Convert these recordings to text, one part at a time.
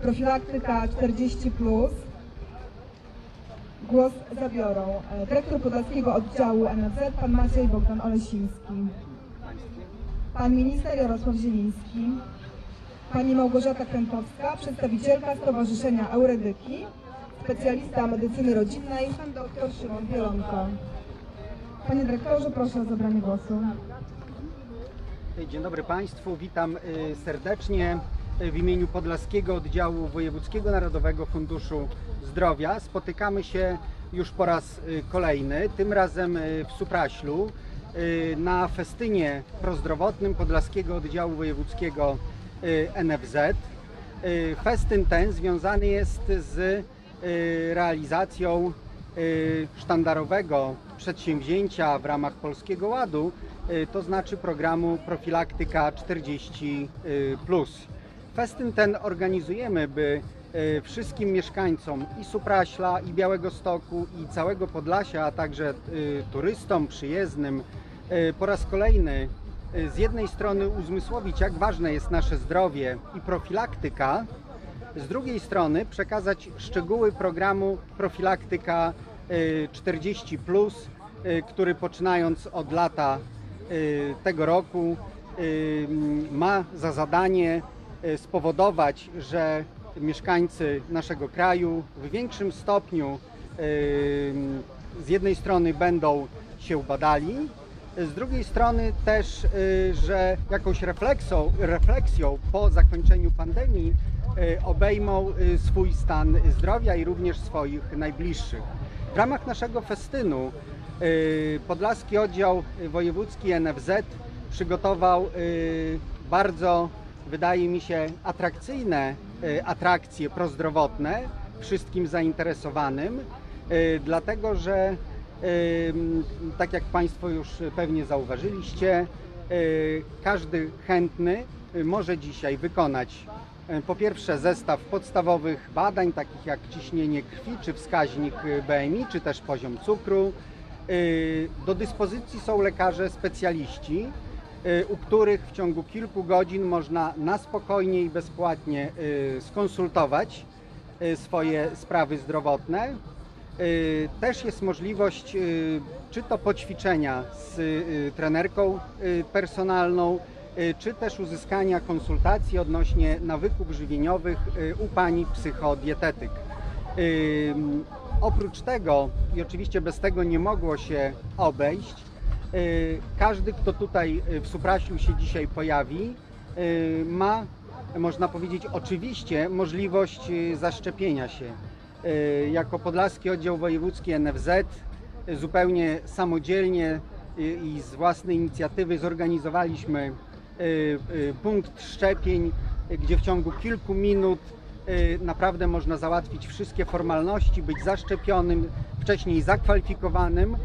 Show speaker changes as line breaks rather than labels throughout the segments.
profilaktyka 40. Głos zabiorą e, dyrektor Podlaskiego Oddziału NFZ, pan Maciej Bogdan Olesiński, pan minister Jarosław Zieliński, pani Małgorzata Krętowska, przedstawicielka Stowarzyszenia Euredyki, specjalista medycyny rodzinnej, pan dr Szymon Bielonko. Panie dyrektorze, proszę o zabranie głosu.
Dzień dobry Państwu, witam y, serdecznie w imieniu Podlaskiego Oddziału Wojewódzkiego Narodowego Funduszu Zdrowia. Spotykamy się już po raz y, kolejny, tym razem y, w Supraślu y, na festynie prozdrowotnym Podlaskiego Oddziału Wojewódzkiego NFZ. Festyn ten związany jest z realizacją sztandarowego przedsięwzięcia w ramach Polskiego Ładu, to znaczy programu Profilaktyka 40. Festyn ten organizujemy, by y, wszystkim mieszkańcom i Supraśla, i Białego Stoku, i całego Podlasia, a także y, turystom przyjezdnym y, po raz kolejny z jednej strony uzmysłowić, jak ważne jest nasze zdrowie i profilaktyka, z drugiej strony przekazać szczegóły programu Profilaktyka y, 40, y, który poczynając od lata tego roku ma za zadanie spowodować, że mieszkańcy naszego kraju w większym stopniu y, z jednej strony będą się badali, z drugiej strony też, y, że jakąś refleksją, refleksją po zakończeniu pandemii y, obejmą y, swój stan zdrowia i również swoich najbliższych. W ramach naszego festynu y, Podlaski Oddział Wojewódzki NFZ przygotował y, bardzo, wydaje mi się, atrakcyjne y, atrakcje prozdrowotne wszystkim zainteresowanym, y, dlatego że Ym, Tak jak Państwo już pewnie zauważyliście, każdy chętny może dzisiaj wykonać po pierwsze zestaw podstawowych badań, takich jak ciśnienie krwi, czy wskaźnik BMI, czy też poziom cukru. Do dyspozycji są lekarze specjaliści, u których w ciągu kilku godzin można na spokojnie i bezpłatnie y, skonsultować y, swoje sprawy zdrowotne. Y, Też jest możliwość y, czy to poćwiczenia z y, trenerką y, personalną, y, czy też uzyskania konsultacji odnośnie nawyków żywieniowych y, u pani psychodietetyk. Y, Oprócz tego, i oczywiście bez tego nie mogło się obejść, y, każdy, kto tutaj y, w Supraślu się dzisiaj pojawi, y, ma, można powiedzieć, oczywiście możliwość y, zaszczepienia się. Y, Jako Podlaski Oddział Wojewódzki NFZ y, zupełnie samodzielnie y, i z własnej inicjatywy zorganizowaliśmy y, y, punkt szczepień, y, gdzie w ciągu kilku minut y, naprawdę można załatwić wszystkie formalności, być zaszczepionym, wcześniej zakwalifikowanym,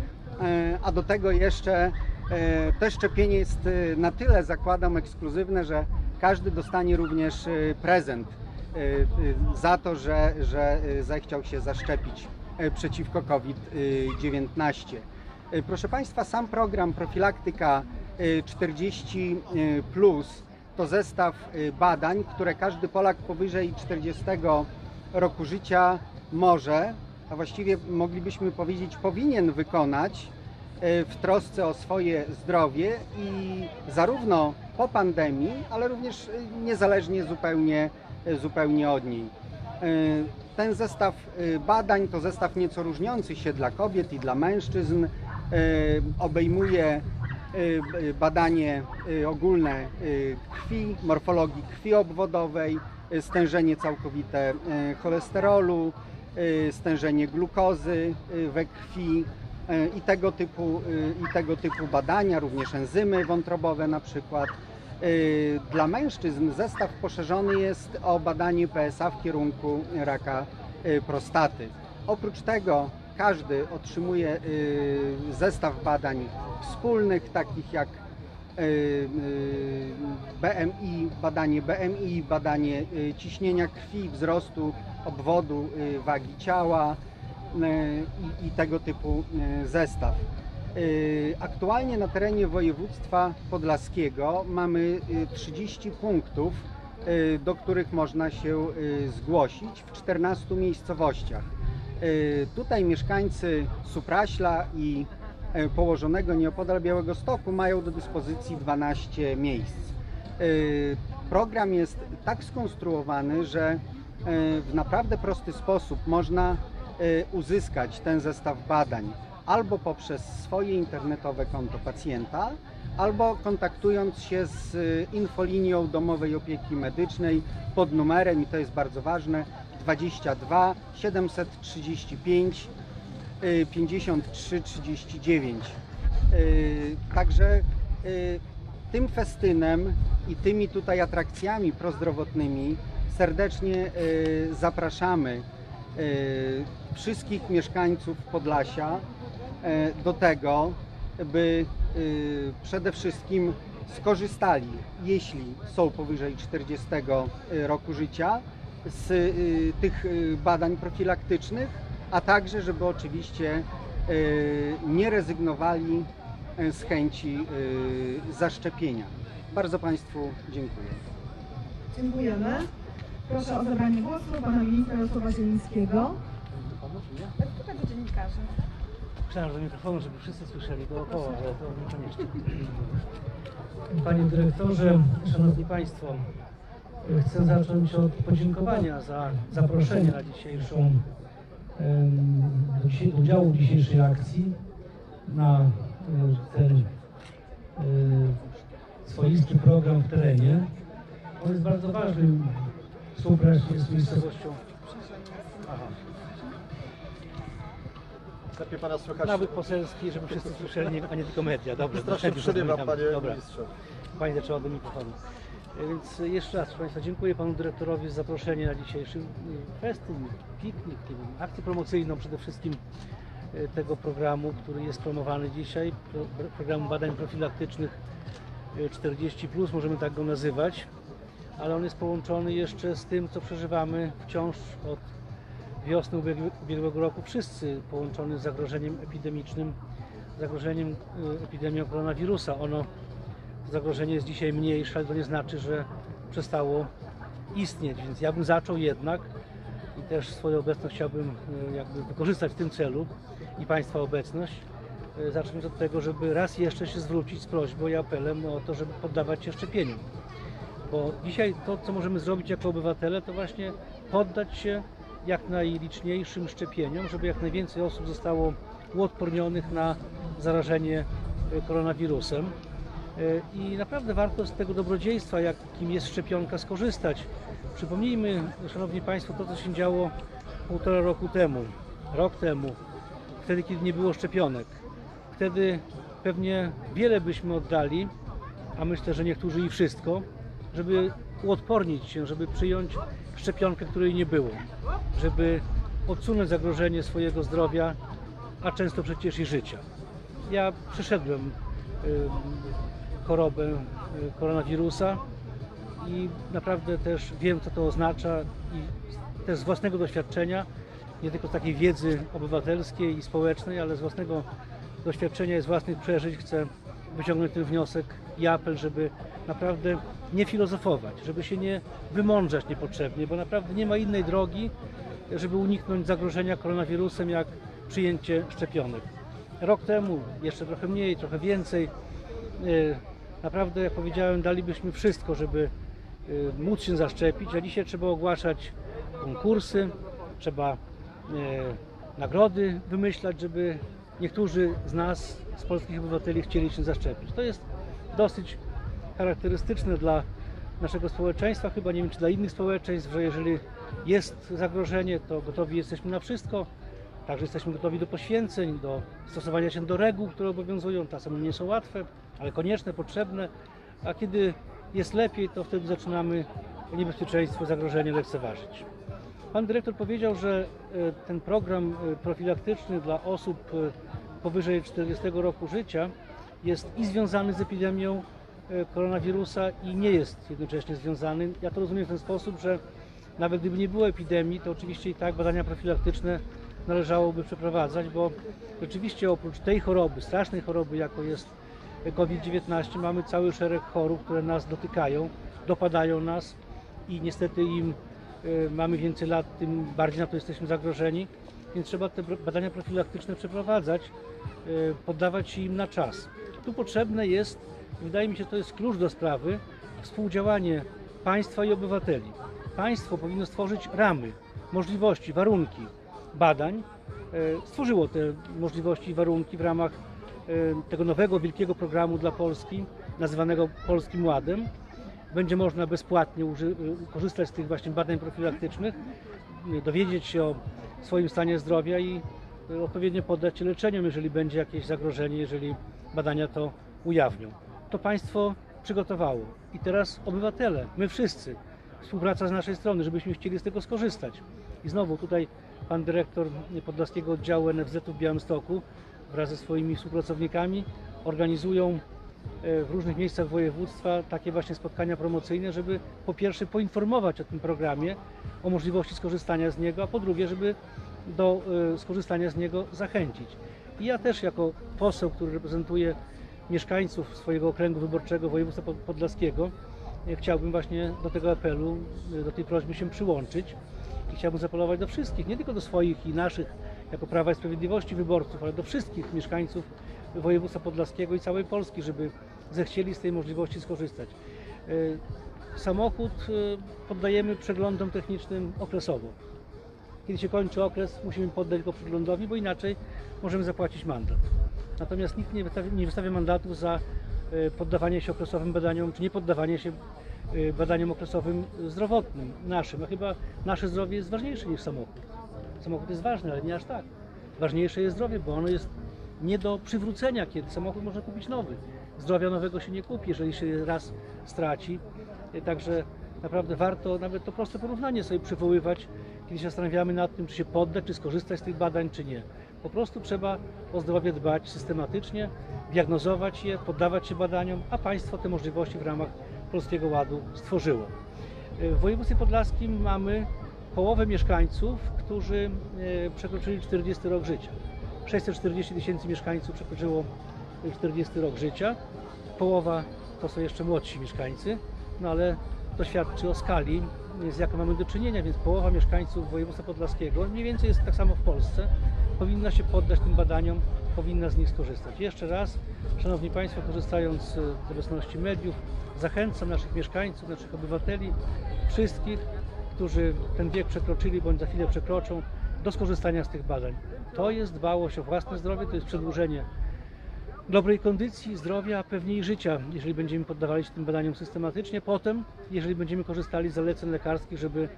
a do tego jeszcze e, te szczepienie jest e, na tyle, zakładam, ekskluzywne, że każdy dostanie również e, prezent e, e, za to, że, że e, zechciał się zaszczepić e, przeciwko COVID-19. E, Proszę Państwa, sam program Profilaktyka e, 40 e, plus to zestaw e, badań, które każdy Polak powyżej 40 roku życia może, a właściwie moglibyśmy powiedzieć powinien wykonać e, w trosce o swoje zdrowie i zarówno po pandemii, ale również e, niezależnie zupełnie, e, zupełnie od niej. Ten zestaw badań to zestaw nieco różniący się dla kobiet i dla mężczyzn. Obejmuje badanie ogólne krwi, morfologii krwi obwodowej, stężenie całkowite cholesterolu, stężenie glukozy e, we krwi e, i tego typu, i tego typu badania, również enzymy wątrobowe na przykład. Dla mężczyzn zestaw poszerzony jest o badanie PSA w kierunku raka prostaty. Oprócz tego każdy otrzymuje zestaw badań wspólnych, takich jak BMI, badanie BMI, badanie e, ciśnienia krwi, wzrostu obwodu e, wagi ciała e, i, i tego typu e, zestaw. E, Aktualnie na terenie województwa podlaskiego mamy e, 30 punktów do których można się zgłosić w 14 miejscowościach. Tutaj mieszkańcy Supraśla i położonego nieopodal Białego Stoku mają do dyspozycji 12 miejsc. Y, Program jest tak skonstruowany, że y, w naprawdę prosty sposób można uzyskać ten zestaw badań albo poprzez swoje internetowe konto pacjenta, albo kontaktując się z infolinią domowej opieki medycznej pod numerem, i to jest bardzo ważne, 22 735 y, 53 39. Y, Także y, tym festynem i tymi tutaj atrakcjami prozdrowotnymi serdecznie y, zapraszamy wszystkich mieszkańców Podlasia do tego, by przede wszystkim skorzystali, jeśli są powyżej 40 roku życia, z tych badań profilaktycznych, a także, żeby oczywiście y, nie rezygnowali y, z chęci y, zaszczepienia. Bardzo Państwu dziękuję.
Dziękujemy. Proszę o zabranie głosu pana ministra Jarosława Zielińskiego. Tutaj do dziennikarzy.
Myślałem, że do mikrofonu, żeby wszyscy słyszeli dookoła, ale to niekoniecznie. Panie dyrektorze, szanowni państwo, chcę zacząć od podziękowania za zaproszenie na dzisiejszą em, do dzisiaj- do udziału w dzisiejszej akcji na e, ten e, swoisty program w terenie. On jest bardzo ważny. Supraś jest miejscowością. Aha.
Lepiej pana słychać.
Nawyk poselski, żeby wszyscy słyszeli, a nie tylko media. Dobrze,
Strasznie
zapominam.
panie
Dobra.
ministrze.
Panie trzeba do mikrofonu. Więc jeszcze raz, proszę Państwa, dziękuję Panu Dyrektorowi za zaproszenie na dzisiejszy y, festyn, piknik, akcję promocyjną przede wszystkim e, tego programu, który jest promowany dzisiaj, pro, pro- programu badań profilaktycznych e, 40+, możemy tak go nazywać, ale on jest połączony jeszcze z tym, co przeżywamy wciąż od wiosny ubiegłego- roku, wszyscy połączony z zagrożeniem epidemicznym, zagrożeniem y, epidemią koronawirusa. Ono zagrożenie jest dzisiaj mniejsze, ale to nie znaczy, że przestało istnieć, więc ja bym zaczął jednak i też swoją obecność chciałbym e, jakby wykorzystać w tym celu i Państwa obecność, e, zacząć od tego, żeby raz jeszcze się zwrócić z prośbą i apelem o to, żeby poddawać się szczepieniu. Bo dzisiaj to, co możemy zrobić jako obywatele, to właśnie poddać się jak najliczniejszym szczepieniom, żeby jak najwięcej osób zostało uodpornionych na zarażenie e, koronawirusem. E, I naprawdę warto z tego dobrodziejstwa, jakim jest szczepionka, skorzystać. Przypomnijmy, Szanowni Państwo, to, co się działo półtora roku temu, rok temu, wtedy, kiedy nie było szczepionek. Wtedy pewnie wiele byśmy oddali, a myślę, że niektórzy i wszystko, żeby uodpornić się, żeby przyjąć szczepionkę, której nie było, żeby odsunąć zagrożenie swojego zdrowia, a często przecież i życia. Ja przeszedłem ym, chorobę y, koronawirusa i naprawdę też wiem, co to oznacza i też z własnego doświadczenia, nie tylko z takiej wiedzy obywatelskiej i społecznej, ale z własnego doświadczenia i z własnych przeżyć chcę wyciągnąć ten wniosek i apel, żeby naprawdę nie filozofować, żeby się nie wymądrzać niepotrzebnie, bo naprawdę nie ma innej drogi, żeby uniknąć zagrożenia koronawirusem, jak przyjęcie szczepionek. Rok temu, jeszcze trochę mniej, trochę więcej, y, naprawdę, jak powiedziałem, dalibyśmy wszystko, żeby y, móc się zaszczepić, a dzisiaj trzeba ogłaszać konkursy, trzeba y, nagrody wymyślać, żeby niektórzy z nas, z polskich obywateli, chcieli się zaszczepić. To jest dosyć charakterystyczne dla naszego społeczeństwa, chyba nie wiem czy dla innych społeczeństw, że jeżeli jest zagrożenie, to gotowi jesteśmy na wszystko. Także jesteśmy gotowi do poświęceń, do stosowania się do reguł, które obowiązują. Czasem nie są łatwe, ale konieczne, potrzebne. A kiedy jest lepiej, to wtedy zaczynamy niebezpieczeństwo, zagrożenie lekceważyć. Pan dyrektor powiedział, że e, ten program e, profilaktyczny dla osób e, powyżej 40 roku życia jest i związany z epidemią koronawirusa i nie jest jednocześnie związany. Ja to rozumiem w ten sposób, że nawet gdyby nie było epidemii, to oczywiście i tak badania profilaktyczne należałoby przeprowadzać, bo rzeczywiście oprócz tej choroby, strasznej choroby, jaką jest COVID-19, mamy cały szereg chorób, które nas dotykają, dopadają nas i niestety im e, mamy więcej lat, tym bardziej na to jesteśmy zagrożeni, więc trzeba te badania profilaktyczne przeprowadzać, e, poddawać im na czas. Tu potrzebne jest, wydaje mi się, to jest klucz do sprawy, współdziałanie państwa i obywateli. Państwo powinno stworzyć ramy, możliwości, warunki badań. E, Stworzyło te możliwości i warunki w ramach tego nowego wielkiego programu dla Polski, nazywanego Polskim Ładem. Będzie można bezpłatnie e, korzystać z tych właśnie badań profilaktycznych, e, dowiedzieć się o swoim stanie zdrowia i odpowiednio poddać się leczeniom, jeżeli będzie jakieś zagrożenie, jeżeli badania to ujawnią. To państwo przygotowało i teraz obywatele, my wszyscy, współpraca z naszej strony, żebyśmy chcieli z tego skorzystać. I znowu tutaj pan dyrektor Podlaskiego Oddziału NFZ w Białymstoku wraz ze swoimi współpracownikami organizują e, w różnych miejscach województwa takie właśnie spotkania promocyjne, żeby po pierwsze poinformować o tym programie, o możliwości skorzystania z niego, a po drugie, żeby do e, skorzystania z niego zachęcić. I ja też jako poseł, który reprezentuje mieszkańców swojego okręgu wyborczego województwa pod- podlaskiego, e, chciałbym właśnie do tego apelu, do tej prośby się przyłączyć i chciałbym zaapelować do wszystkich, nie tylko do swoich i naszych jako Prawa i Sprawiedliwości wyborców, ale do wszystkich mieszkańców województwa podlaskiego i całej Polski, żeby zechcieli z tej możliwości skorzystać. E, Samochód e, poddajemy przeglądom technicznym okresowo. Kiedy się kończy okres, musimy poddać go przeglądowi, bo inaczej możemy zapłacić mandat. Natomiast nikt nie wystawia, nie wystawia za e, poddawanie się okresowym badaniom, czy nie poddawanie się badaniom okresowym zdrowotnym naszym. A chyba nasze zdrowie jest ważniejsze niż samochód. Samochód jest ważny, ale nie aż tak. Ważniejsze jest zdrowie, bo ono jest nie do przywrócenia, kiedy samochód można kupić nowy. Zdrowia nowego się nie kupi, jeżeli się raz straci. Także naprawdę warto nawet to proste porównanie sobie przywoływać, kiedy się zastanawiamy nad tym, czy się poddać, czy skorzystać z tych badań, czy nie. Po prostu trzeba o zdrowie dbać systematycznie, diagnozować je, poddawać się badaniom, a państwo te możliwości w ramach Polskiego Ładu stworzyło. W województwie podlaskim mamy połowę mieszkańców, którzy e, przekroczyli 40 rok życia. 640 tysięcy mieszkańców przekroczyło 40 rok życia. Połowa to są jeszcze młodsi mieszkańcy, no ale to świadczy o skali, z jaką mamy do czynienia, więc połowa mieszkańców województwa podlaskiego, mniej więcej jest tak samo w Polsce, powinna się poddać tym badaniom, powinna z nich skorzystać. Jeszcze raz, Szanowni Państwo, korzystając z obecności mediów, zachęcam naszych mieszkańców, naszych obywateli, wszystkich, którzy ten wiek przekroczyli bądź za chwilę przekroczą, do skorzystania z tych badań. To jest dbałość o własne zdrowie, to jest przedłużenie dobrej kondycji, zdrowia, a pewnie i życia, jeżeli będziemy poddawali się tym badaniom systematycznie. Potem, jeżeli będziemy korzystali z zaleceń lekarskich, żeby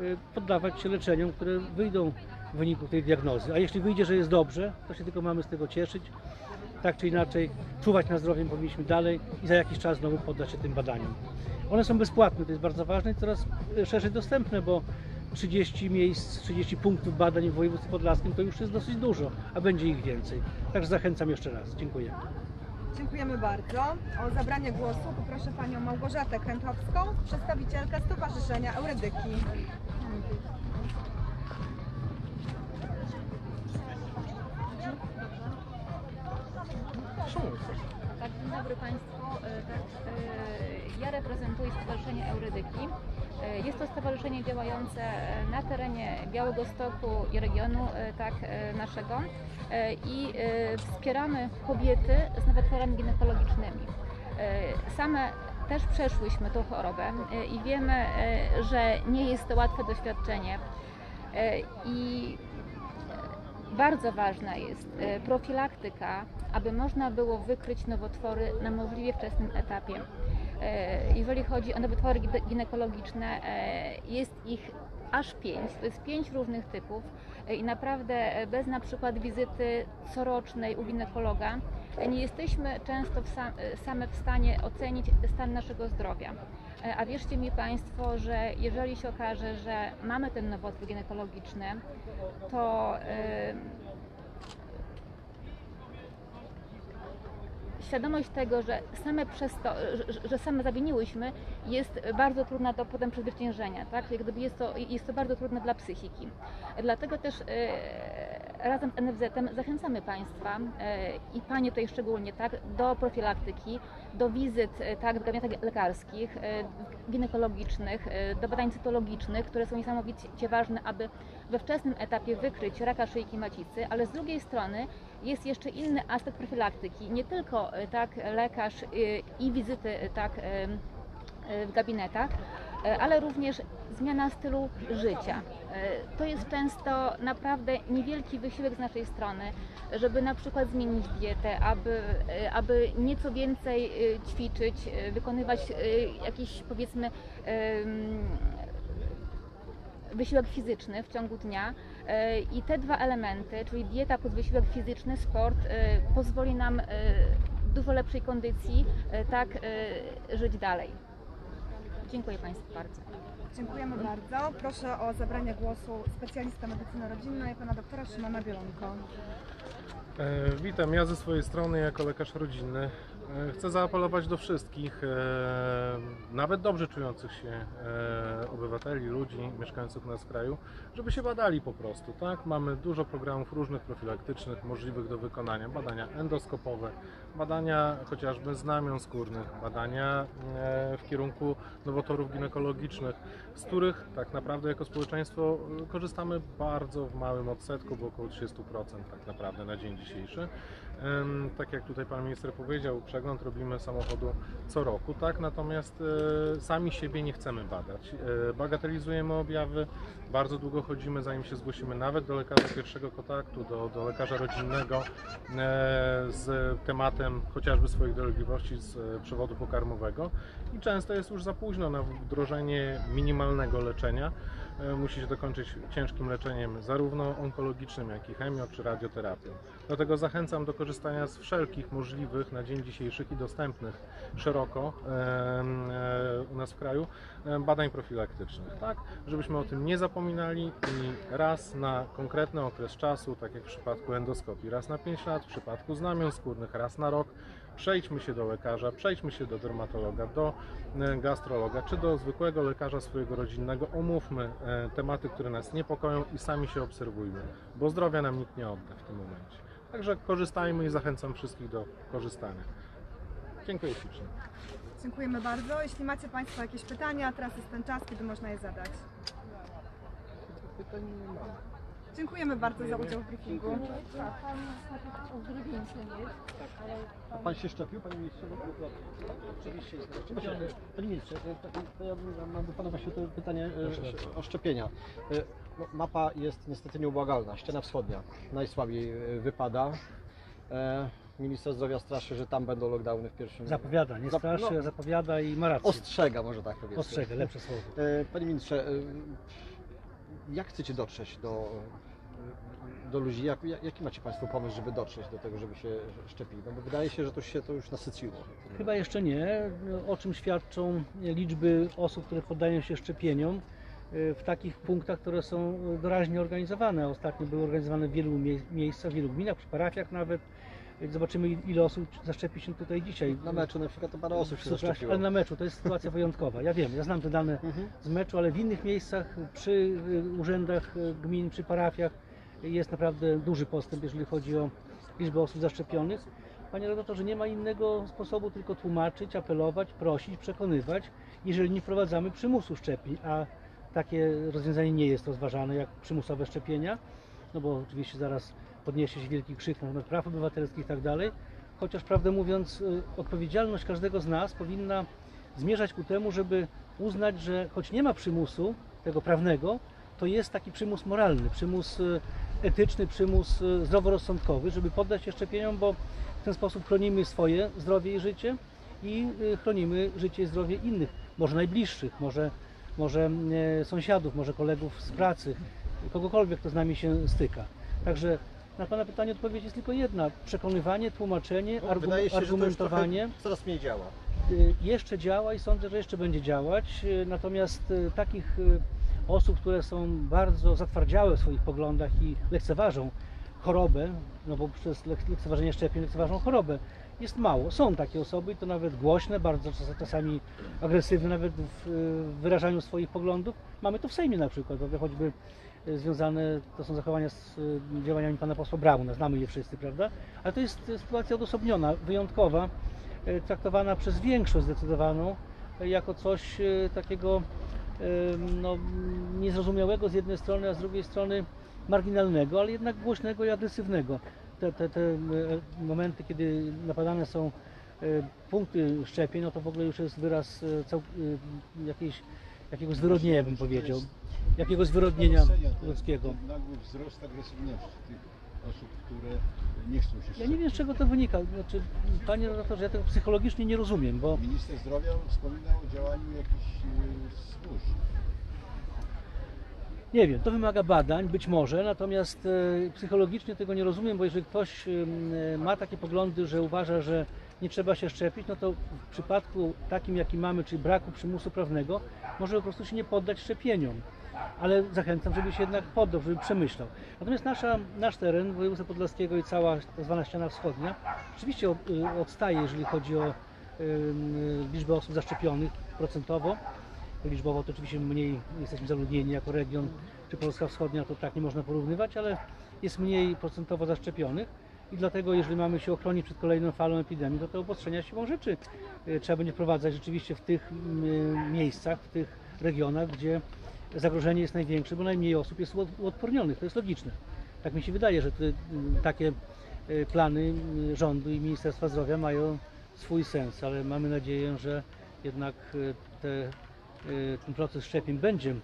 y, poddawać się leczeniom, które wyjdą w wyniku tej diagnozy. A jeśli wyjdzie, że jest dobrze, to się tylko mamy z tego cieszyć. Tak czy inaczej, czuwać na zdrowie powinniśmy dalej i za jakiś czas znowu poddać się tym badaniom. One są bezpłatne, to jest bardzo ważne i coraz y, szerzej dostępne, bo 30 miejsc, 30 punktów badań w województwie podlaskim to już jest dosyć dużo, a będzie ich więcej. Także zachęcam jeszcze raz. Dziękuję.
Dziękujemy bardzo. O zabranie głosu poproszę panią Małgorzatę Krętowską, przedstawicielkę Stowarzyszenia Eurydyki.
Tak, dzień dobry Państwu. E, Tak, e, ja reprezentuję Stowarzyszenie Eurydyki. E, Jest to stowarzyszenie działające na terenie Białegostoku i regionu tak, naszego i wspieramy kobiety z nowotworami ginekologicznymi. Same też przeszłyśmy tą chorobę i wiemy, że nie jest to łatwe doświadczenie. I bardzo ważna jest e, profilaktyka, aby można było wykryć nowotwory na możliwie wczesnym etapie. E, Jeżeli chodzi o nowotwory gine- ginekologiczne, e, jest ich aż pięć, to jest pięć różnych typów i naprawdę bez na przykład wizyty corocznej u ginekologa nie jesteśmy często w sam, e, same w stanie ocenić stan naszego zdrowia. E, A wierzcie mi Państwo, że jeżeli się okaże, że mamy ten nowotwór ginekologiczny, to świadomość tego, że same przez to, że, że same zawiniłyśmy, jest bardzo trudna do potem przezwyciężenia, tak? Jak gdyby jest to, jest to bardzo trudne dla psychiki. Dlatego też e, razem z NFZ-em zachęcamy Państwa e, i Panie tutaj szczególnie, tak, do profilaktyki, do wizyt, e, tak, w gabinetach lekarskich, ginekologicznych, do badań cytologicznych, które są niesamowicie ważne, aby we wczesnym etapie wykryć raka szyjki macicy, ale z drugiej strony jeszcze inny aspekt profilaktyki, nie tylko e, tak lekarz e, i wizyty e, tak w gabinetach, ale również zmiana stylu życia. To jest często naprawdę niewielki wysiłek z naszej strony, żeby na przykład zmienić dietę, aby, aby nieco więcej ćwiczyć, wykonywać jakiś powiedzmy wysiłek fizyczny w ciągu dnia i te dwa elementy, czyli dieta plus wysiłek fizyczny, sport, e, pozwoli nam e, w dużo lepszej kondycji e, tak e, żyć dalej. Dziękuję Państwu bardzo.
Dziękujemy bardzo. Proszę o zabranie głosu specjalista medycyny rodzinnej, pana doktora Szymona Bielonko.
E, Witam, ja ze swojej strony jako lekarz rodzinny e, chcę zaapelować do wszystkich, e, nawet dobrze czujących się e, obywateli, ludzi mieszkających u nas w kraju, żeby się badali po prostu, tak? Mamy dużo programów różnych profilaktycznych, możliwych do wykonania, badania endoskopowe, badania chociażby znamion skórnych, badania e, w kierunku nowotorów ginekologicznych, z których tak naprawdę jako społeczeństwo e, korzystamy bardzo w małym odsetku, bo około 30% tak naprawdę na dzień dzisiejszy. Tak jak tutaj Pan Minister powiedział, przegląd robimy samochodu co roku, tak? Natomiast e, sami siebie nie chcemy badać. E, Bagatelizujemy objawy, bardzo długo chodzimy zanim się zgłosimy nawet do lekarza pierwszego kontaktu, do, do lekarza rodzinnego e, z tematem chociażby swoich dolegliwości z przewodu pokarmowego i często jest już za późno na wdrożenie minimalnego leczenia. E, Musi się dokończyć ciężkim leczeniem zarówno onkologicznym, jak i chemio czy radioterapią. Dlatego zachęcam do korzystania z wszelkich możliwych na dzień dzisiejszych i dostępnych szeroko e, u nas w kraju em, badań profilaktycznych, tak? Żebyśmy o tym nie zapominali i raz na konkretny okres czasu, tak jak w przypadku endoskopii, raz na 5 lat, w przypadku znamion skórnych, raz na rok, przejdźmy się do lekarza, przejdźmy się do dermatologa, do e, gastrologa, czy do zwykłego lekarza swojego rodzinnego, omówmy e, tematy, które nas niepokoją i sami się obserwujmy, bo zdrowia nam nikt nie odda w tym momencie. Także korzystajmy i zachęcam wszystkich do korzystania. Dziękuję ślicznie.
Dziękujemy bardzo. Jeśli macie Państwo jakieś pytania, teraz jest ten czas, kiedy można je zadać. Dziękujemy bardzo za udział w briefingu.
A pan się szczepił, panie ministrze? Oczywiście. Panie ministrze, to, ja mam do pana właśnie to pytanie e, o szczepienia. E, No, mapa jest niestety nieubłagalna. Ściana wschodnia najsłabiej e, wypada. E, Minister zdrowia straszy, że tam będą lockdowny w pierwszym...
Zapowiada, nie
Zap-
straszy,
no,
zapowiada i ma rację.
Ostrzega, może tak powiedzmy.
Ostrzega, lepsze słowo.
E, Panie ministrze, e, jak chcecie dotrzeć do, do ludzi? Jak, jak- jaki macie Państwo pomysł, żeby dotrzeć do tego, żeby się szczepili? No bo wydaje się, że to się to już nasyciło.
Chyba jeszcze nie, o czym świadczą liczby osób, które poddają się szczepieniom w takich punktach, które są doraźnie organizowane. Ostatnio były organizowane w wielu mie- miejscach, w wielu gminach, przy parafiach nawet. Zobaczymy ile osób zaszczepi się tutaj dzisiaj.
Na meczu na przykład to parę osób się
Przepraszam,
zaszczepiło.
ale na meczu to jest sytuacja wyjątkowa. Ja wiem, ja znam te dane
Mhm.
z meczu, ale w innych miejscach, przy y, urzędach y, gmin, przy parafiach jest naprawdę duży postęp, jeżeli chodzi o liczbę osób zaszczepionych. Panie redaktorze, nie ma innego sposobu, tylko tłumaczyć, apelować, prosić, przekonywać, jeżeli nie wprowadzamy przymusu szczepień, a takie rozwiązanie nie jest rozważane jak przymusowe szczepienia, no bo oczywiście zaraz podniesie się wielki krzyk na temat praw obywatelskich i tak dalej, chociaż prawdę mówiąc y, odpowiedzialność każdego z nas powinna zmierzać ku temu, żeby uznać, że choć nie ma przymusu tego prawnego, to jest taki przymus moralny, przymus y, etyczny, przymus y, zdroworozsądkowy, żeby poddać się szczepieniom, bo w ten sposób chronimy swoje zdrowie i życie i chronimy życie i zdrowie innych, może najbliższych, może, może sąsiadów, może kolegów z pracy, kogokolwiek, kto z nami się styka. Także na Pana pytanie odpowiedź jest tylko jedna. Przekonywanie, tłumaczenie,
No, wydaje się,
argumentowanie
coraz mniej działa.
y, jeszcze działa i sądzę, że jeszcze będzie działać. Y, Natomiast y, takich osób, które są bardzo zatwardziałe w swoich poglądach i lekceważą chorobę, no bo przez lek- lekceważenie szczepień lekceważą chorobę, jest mało. Są takie osoby i to nawet głośne, bardzo czas- czasami agresywne nawet w y, wyrażaniu swoich poglądów. Mamy to w Sejmie na przykład, choćby y, związane, to są zachowania z y, działaniami pana posła Brauna, znamy je wszyscy, prawda? Ale to jest sytuacja odosobniona, wyjątkowa, traktowana przez większość zdecydowaną jako coś takiego no, niezrozumiałego z jednej strony, a z drugiej strony marginalnego, ale jednak głośnego i agresywnego. Te, te, te e, momenty, kiedy napadane są e, punkty szczepień, no to w ogóle już jest wyraz e, cał, jakiejś, jakiegoś zwyrodnienia, bym powiedział. Jakiegoś zwyrodnienia ludzkiego.
Nagły wzrost agresywności tych osób, które nie chcą się
Ja
szczepić.
nie wiem, z czego to wynika. Znaczy, panie redaktorze, ja tego psychologicznie nie rozumiem, bo
Minister zdrowia wspominał o działaniu jakichś służb.
Nie wiem, to wymaga badań, być może, natomiast e, psychologicznie tego nie rozumiem, bo jeżeli ktoś e, ma takie poglądy, że uważa, że nie trzeba się szczepić, no to w przypadku takim, jaki mamy, czyli braku przymusu prawnego, może po prostu się nie poddać szczepieniom. Ale zachęcam, żeby się jednak poddał, żeby przemyślał. Natomiast nasza, nasz teren, województwa podlaskiego i cała zwana ściana wschodnia, oczywiście od- y, odstaje, jeżeli chodzi o liczbę osób zaszczepionych procentowo, liczbowo to oczywiście mniej jesteśmy zaludnieni jako region, czy Polska Wschodnia, to tak nie można porównywać, ale jest mniej procentowo zaszczepionych i dlatego jeżeli mamy się ochronić przed kolejną falą epidemii, to te obostrzenia siłą rzeczy e, trzeba będzie wprowadzać rzeczywiście w tych mm, miejscach, w tych regionach, gdzie zagrożenie jest największe, bo najmniej osób jest uod- uodpornionych, to jest logiczne. Tak mi się wydaje, że te, takie e, plany rządu i Ministerstwa Zdrowia mają swój sens, ale mamy nadzieję, że jednak e, te ten proces szczepień będzie y,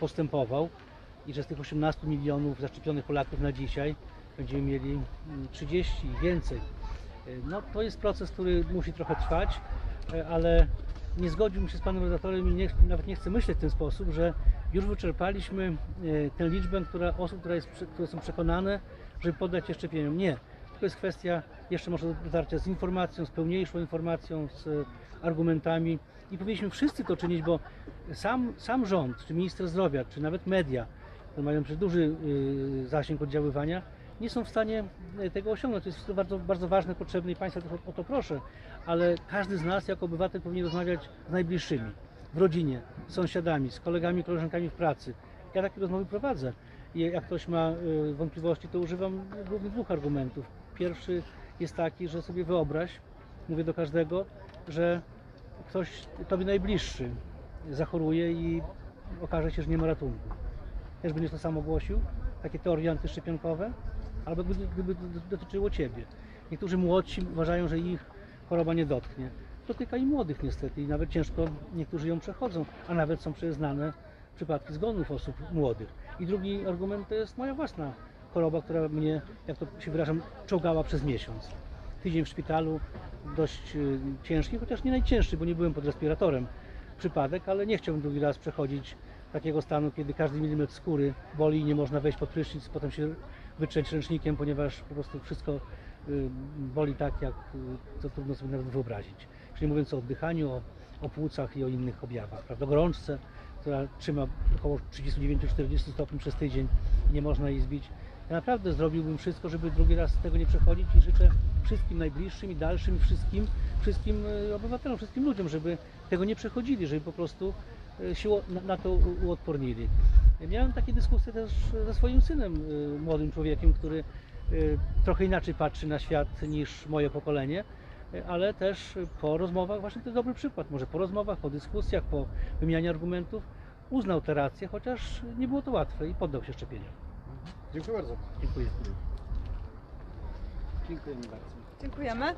postępował i że z tych 18 milionów zaszczepionych Polaków na dzisiaj będziemy mieli mm, 30 i więcej. Y, No to jest proces, który musi trochę trwać, y, ale nie zgodziłbym się z panem redaktorem i nie, nawet nie chcę myśleć w ten sposób, że już wyczerpaliśmy y, tę liczbę która, osób, która jest, które są przekonane, żeby poddać się szczepieniom. Nie. To jest kwestia jeszcze może dotarcia z informacją, z pełniejszą informacją, z y, argumentami i powinniśmy wszyscy to czynić, bo sam, sam rząd, czy minister zdrowia, czy nawet media, które mają duży y, zasięg oddziaływania, nie są w stanie y, tego osiągnąć. To jest bardzo, bardzo ważne, potrzebne i Państwa też o, to proszę, ale każdy z nas jako obywatel powinien rozmawiać z najbliższymi, w rodzinie, z sąsiadami, z kolegami, koleżankami w pracy. Ja takie rozmowy prowadzę jak ktoś ma y, wątpliwości, to używam głównie dwóch argumentów. Pierwszy jest taki, że sobie wyobraź, mówię do każdego, że ktoś tobie najbliższy zachoruje i okaże się, że nie ma ratunku. Też będziesz to samo głosił? Takie teorie antyszczepionkowe? Albo gdyby, gdyby dotyczyło ciebie. Niektórzy młodsi uważają, że ich choroba nie dotknie. Dotyka i młodych niestety i nawet ciężko niektórzy ją przechodzą, a nawet są przyznane przypadki zgonów osób młodych. I drugi argument to jest moja własna choroba, która mnie, jak to się wyrażam, czołgała przez miesiąc. Tydzień w szpitalu, dość y, ciężki, chociaż nie najcięższy, bo nie byłem pod respiratorem przypadek, ale nie chciałbym drugi raz przechodzić takiego stanu, kiedy każdy milimetr skóry boli i nie można wejść pod prysznic, potem się wytrzeć ręcznikiem, ponieważ po prostu wszystko y, boli tak, jak y, to trudno sobie nawet wyobrazić. Czyli mówiąc o oddychaniu, o, o płucach i o innych objawach, prawda? Gorączce, która trzyma około 39-40 stopni przez tydzień i nie można jej zbić. Ja naprawdę zrobiłbym wszystko, żeby drugi raz tego nie przechodzić i życzę wszystkim najbliższym i dalszym, wszystkim, wszystkim y, obywatelom, wszystkim ludziom, żeby tego nie przechodzili, żeby po prostu y, się na, to uodpornili. Miałem takie dyskusje też ze swoim synem, y, młodym człowiekiem, który trochę inaczej patrzy na świat niż moje pokolenie, ale też po rozmowach, właśnie to dobry przykład, może po rozmowach, po dyskusjach, po wymianie argumentów uznał te racje, chociaż nie było to łatwe i poddał się szczepieniu.
Dziękuję bardzo.
Dziękuję.
Dziękujemy bardzo.
Dziękujemy.